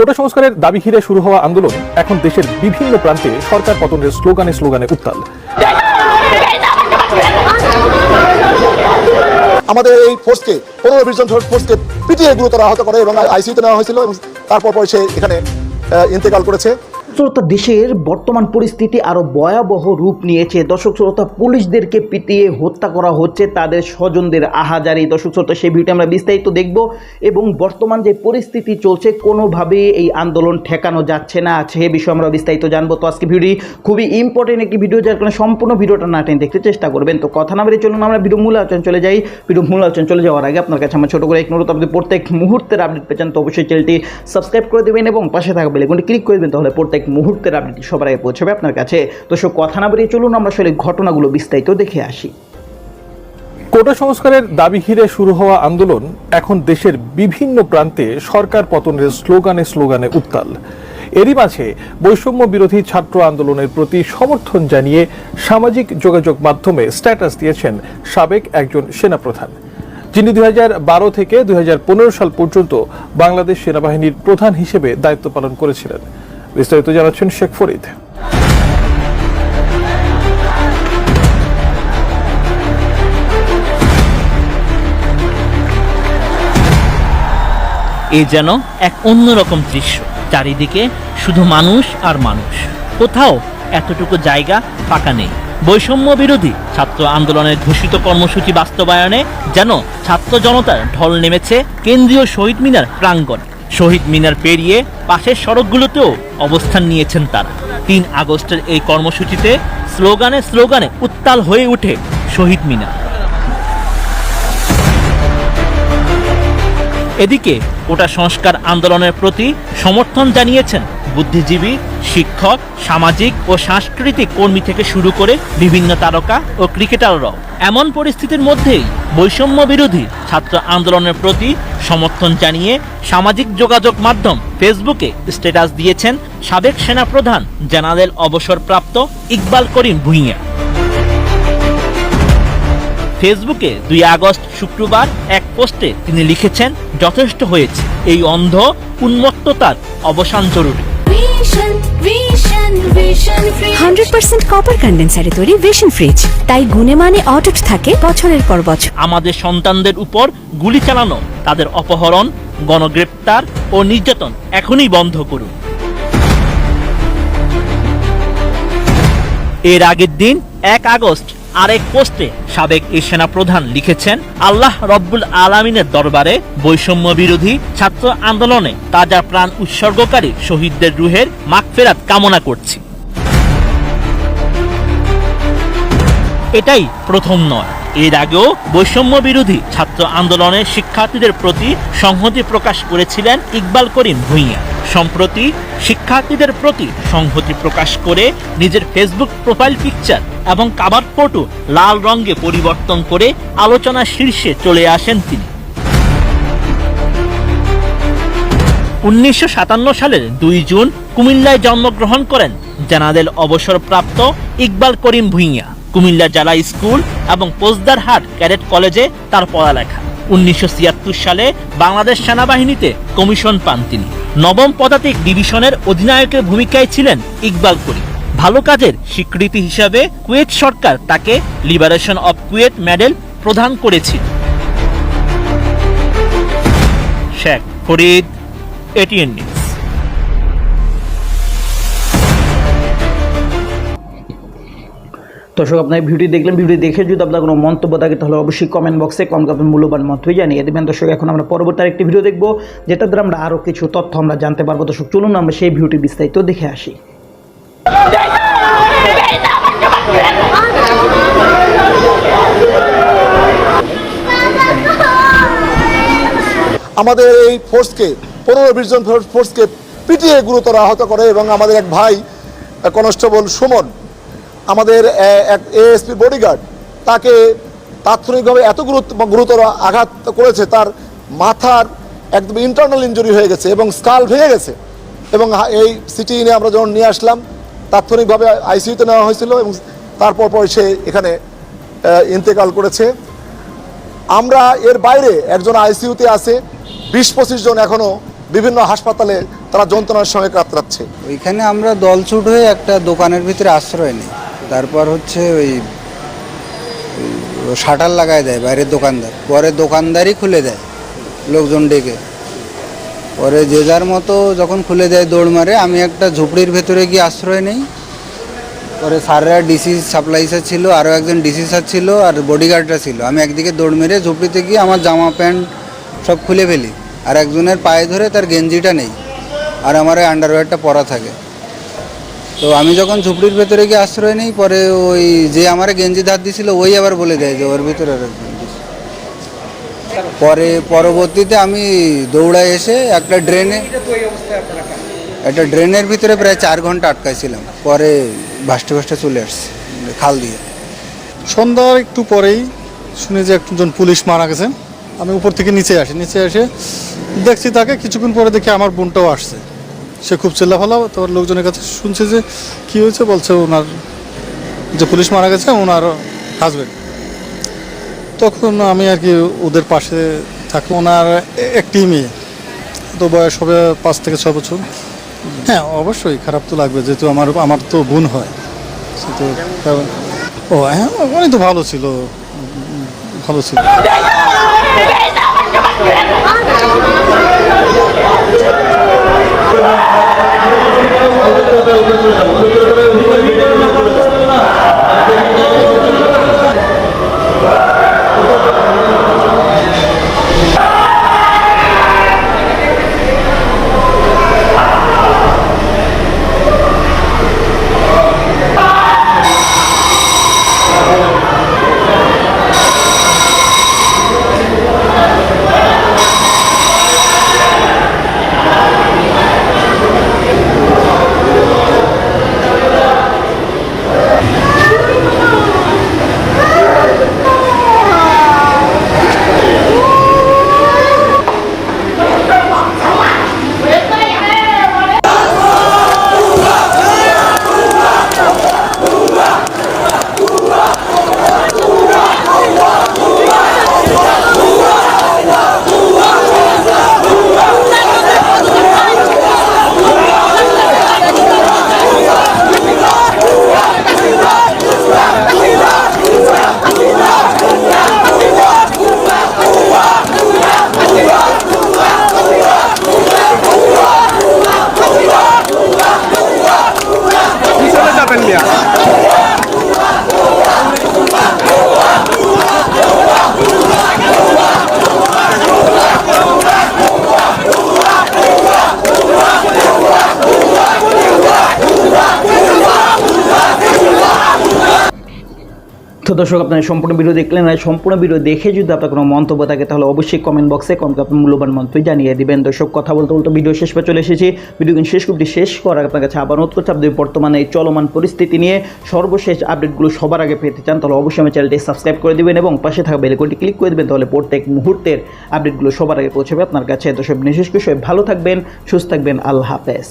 কোটা সংস্কারের দাবি ঘিরে শুরু হওয়া আন্দোলন এখন দেশের বিভিন্ন প্রান্তে সরকার পতনের স্লোগানে স্লোগানে উত্তাল। আমাদের এই ফোর্সকে, পনেরো বিশ জন ফোর্সকে পিটিয়ে গুরুতর আহত করে এবং আইসিউতে নেওয়া হয়েছিল এবং তারপর পরে সে এখানে ইন্তেকাল করেছে। শ্রোতা, দেশের বর্তমান পরিস্থিতি আরও ভয়াবহ রূপ নিয়েছে। দর্শক, শ্রোতা, পুলিশদেরকে পিটিয়ে হত্যা করা হচ্ছে তাদের স্বজনদের আহাজারি। দর্শক, শ্রোতা, সেই ভিডিও আমরা বিস্তারিত দেখব এবং বর্তমান যে পরিস্থিতি চলছে কোনোভাবে এই আন্দোলন ঠেকানো যাচ্ছে না। সে বিষয়ে আমরা বিস্তারিত জানব। তো আজকে ভিডিও খুবই ইম্পর্টেন্ট একটি ভিডিও, যার কারণে সম্পূর্ণ ভিডিওটা না টেনে দেখতে চেষ্টা করবেন। তো কথা না বেরিয়ে চলুন, আমরা ভিডিও মূল আলোচনা চলে যাই। ভিডিও মূল আলোচনা চলে যাওয়ার আগে আপনার কাছে আমার ছোটো করে এক অনুরোধ, আপনি প্রত্যেক মুহূর্তের আপডেট পেয়েছেন তো অবশ্যই চ্যানেলটি সাবস্ক্রাইব করে দেবেন এবং পাশে থাকা বেলেগুনটি ক্লিক করে দেবেন, তাহলে প্রত্যেক মুহূর্তের আপডেটটি সবার আগে পৌঁছাবে আপনার কাছে। তো সব কথা না বেরিয়ে চলুন, আমরা আসলে ঘটনাগুলো বিস্তারিত দেখে আসি। কোটা সংস্কারের দাবি ঘিরে শুরু হওয়া আন্দোলন এখন দেশের বিভিন্ন প্রান্তে সরকার পতনের স্লোগানে স্লোগানে উত্তাল। এরই মাঝে বৈষম্য বিরোধী ছাত্র আন্দোলনের প্রতি সমর্থন জানিয়ে সামাজিক যোগাযোগ মাধ্যমে স্ট্যাটাস দিয়েছেন সাবেক একজন সেনাপ্রধান, যিনি দুই বারো থেকে দুই হাজার পনেরো সাল পর্যন্ত বাংলাদেশ সেনাবাহিনীর প্রধান হিসেবে দায়িত্ব পালন করেছিলেন। বিস্তারিত জানাচ্ছেন শেখ ফরিদ। এ যেন এক অন্যরকম দৃশ্য, চারিদিকে শুধু মানুষ আর মানুষ। কোথাও এতটুকু জায়গা ফাঁকা নেই। বৈষম্য বিরোধী ছাত্র আন্দোলনের ঘোষিত কর্মসূচি বাস্তবায়নে যেন ছাত্র জনতার ঢল নেমেছে কেন্দ্রীয় শহীদ মিনার প্রাঙ্গণ। শহীদ মিনার পেরিয়ে পাশের সড়কগুলোতেও অবস্থান নিয়েছেন তারা। তিন আগস্টের এই কর্মসূচিতে স্লোগানে স্লোগানে উত্তাল হয়ে ওঠে শহীদ মিনার। এদিকে কোটা সংস্কার আন্দোলনের প্রতি সমর্থন জানিয়েছেন বুদ্ধিজীবী, শিক্ষক, সামাজিক ও সাংস্কৃতিক কর্মী থেকে শুরু করে বিভিন্ন তারকা ও ক্রিকেটাররাও। এমন পরিস্থিতির মধ্যেই বৈষম্য বিরোধী ছাত্র আন্দোলনের প্রতি সমর্থন জানিয়ে সামাজিক যোগাযোগ মাধ্যম ফেসবুকে স্ট্যাটাস দিয়েছেন সাবেক সেনাপ্রধান জেনারেল অবসরপ্রাপ্ত ইকবাল করিম ভুঁইয়া। ফেসবুকে দুই আগস্ট শুক্রবার এক পোস্টে তিনি লিখেছেন যথেষ্ট হয়েছে। এই অন্ধ উন্মত্ততার অবসান জরুরি. হান্ড্রেড পার্সেন্ট কপার কন্ডেন্সারে তৈরি ভিশন ফ্রিজ তাই গুণে মানে অটুট থাকে বছরের পর বছর। আমাদের সন্তানদের উপর গুলি চালানো তাদের অপহরণ গণগ্রেপ্তার ও নির্যাতন এখনই বন্ধ করুন। এর আগের দিন এক আগস্ট আরেক পোস্টে সাবেক এই সেনাপ্রধান লিখেছেন, আল্লাহ রব্বুল আলামিনের দরবারে বৈষম্য বিরোধী ছাত্র আন্দোলনে তাজা প্রাণ উৎসর্গকারী শহীদদের রুহের মাগফেরাত কামনা করছি। এটাই প্রথম নয়। এর আগেও বৈষম্য বিরোধী ছাত্র আন্দোলনের শিক্ষার্থীদের প্রতি সংহতি প্রকাশ করেছিলেন ইকবাল করিম ভুঁইয়া। সম্প্রতি শিক্ষার্থীদের প্রতি সংহতি প্রকাশ করে নিজের ফেসবুক প্রোফাইল পিকচার এবং কাবার ফটো লাল রঙে পরিবর্তন করে আলোচনার শীর্ষে চলে আসেন তিনি। উনিশশো সাতান্ন সালের দুই জুন কুমিল্লায় জন্মগ্রহণ করেন জেনারেল অবসরপ্রাপ্ত ইকবাল করিম ভুঁইয়া। কুমিল্লা জেলা স্কুল এবং পোজদারহাট ক্যাডেট কলেজে তার পড়ালেখা। উনিশশো ছিয়াত্তর সালে বাংলাদেশ সেনাবাহিনীতে কমিশন পান তিনি। নবম পদাতিক ডিভিশনের অধিনায়কের ভূমিকায় ছিলেন ইকবাল করিম। ভালো কাজের স্বীকৃতি হিসাবে কুয়েত সরকার তাকে লিবারেশন অব কুয়েত মেডেল প্রদান করেছিল। শেখ ফরিদ এটিএন নিউজ দর্শক, আপনার ভিডিও দেখলেন ভিডিও দেখে যদি আপনার কোনো মন্তব্য থাকে, তাহলে অবশ্যই কমেন্ট বক্সে কম আপনার মূল্যবান মন্তব্য জানিয়ে দেবেন। দর্শক, এখন আমরা পরবর্তী আরেকটি ভিডিও দেখব যেটা দ্বারা আমরা আরও কিছু তথ্য আমরা জানতে পারব। দর্শক, চলুন আমরা সেই ভিডিওটি বিস্তারিত দেখে আসি। আমাদের এই ফোর্সকে পনেরো বিশ জন ফোর্সকে পিটিয়ে গুরুতর আহত করে এবং আমাদের এক ভাই কনস্টেবল সুমন আমাদের, এ- এক এএসপি বডিগার্ড তাকে তাৎক্ষণিকভাবে এত গুরুত্ব গুরুতর আঘাত করেছে, তার মাথার একদম ইন্টারনাল ইঞ্জুরি হয়ে গেছে এবং স্কাল ভেঙে গেছে এবং এই সিটি নিয়ে আমরা যখন নিয়ে আসলাম, তাৎক্ষণিকভাবে আইসিইউতে নেওয়া হয়েছিল এবং তারপর পর সে এখানে ইন্তেকাল করেছে। আমরা এর বাইরে একজন আইসিইউতে আছে বিশ পঁচিশ জন এখনও বিভিন্ন হাসপাতালে তারা যন্ত্রণার সঙ্গে কাতরাচ্ছে। ওইখানে আমরা দলছুট হয়ে একটা দোকানের ভিতরে আশ্রয় নিই। তারপর হচ্ছে ওই শাটার লাগায় দেয় বাইরের দোকানদার। পরে দোকানদারই খুলে দেয় লোকজন ডেকে। পরে যে যার মতো যখন খুলে দেয় দৌড় মারে, আমি একটা ঝুপড়ির ভেতরে গিয়ে আশ্রয় নেই। পরে স্যাররা ডিসি সাপ্লাই স্যার ছিল, আরও একজন ডিসি স্যার ছিল আর বডিগার্ডরা ছিল। আমি একদিকে দৌড় মেরে ঝুপড়িতে গিয়ে আমার জামা, প্যান্ট সব খুলে ফেলি। আর একজনের পায়ে ধরে তার গেঞ্জিটা নেই। আর আমার ওই আন্ডারওয়্যারটা পরা থাকে। তো আমি যখন ঝুপড়ির ভেতরে গিয়ে আশ্রয় নিই, পরে ওই যে আমার গেঞ্জি ধার দিছিল, ওই আবার বলে দেয় যে ওর ভিতরে। পরে পরবর্তীতে আমি দৌড়ায় এসে একটা ড্রেনে, একটা ড্রেনের ভিতরে প্রায় চার ঘণ্টা আটকাইছিলাম। পরে ভাসতে ভাসতে চলে আসছে, খাল দিয়ে। সন্ধ্যার একটু পরেই শুনি যে একজন পুলিশ মারা গেছে, আমি উপর থেকে নিচে আসি, নিচে এসে দেখছি তাকে, কিছুক্ষণ পরে দেখি আমার বোনটাও আসছে। সে খুব চিল্লাফালা তোমার লোকজনের কাছে শুনছে যে কি হয়েছে বলছে ওনার যে পুলিশ মারা গেছে ওনার হাজবেন্ড তখন আমি আর কি ওদের পাশে থাকি ওনার একটি মেয়ে তো বয়স হবে পাঁচ থেকে ছ বছর হ্যাঁ অবশ্যই খারাপ তো লাগবে যেহেতু আমার আমার তো বোন হয় তো ও হ্যাঁ উনি তো ভালো ছিল ভালো ছিল Thank you. তো দর্শক, আপনার সম্পূর্ণ ভিডিও দেখলেন আর সম্পূর্ণ ভিডিও দেখে যদি আপনার কোনো মন্তব্য থাকে, তাহলে অবশ্যই কমেন্ট বক্সে কমেন্ট আপনার মূল্যবান মন্তব্য জানিয়ে দিবেন। দর্শক, কথা বলতে বলতে ভিডিও শেষ পে চলে এসেছি। ভিডিও কিন্তু শেষ করতে শেষ করার আপনার কাছে আবার অনুরোধ করছি আপনি বর্তমানে এই চলমান পরিস্থিতি নিয়ে সর্বশেষ আপডেটগুলো সবার আগে পেতে চান, তাহলে অবশ্যই আমার চ্যানেলটি সাবস্ক্রাইব করে দিবেন এবং পাশে থাকা বেলকনটি ক্লিক করে দেবেন, তাহলে প্রত্যেক মুহূর্তের আপডেটগুলো সবার আগে পৌঁছাবে আপনার কাছে। দর্শক, বিশেষ করে ভালো থাকবেন, সুস্থ থাকবেন, আল্লাহ হাফেজ।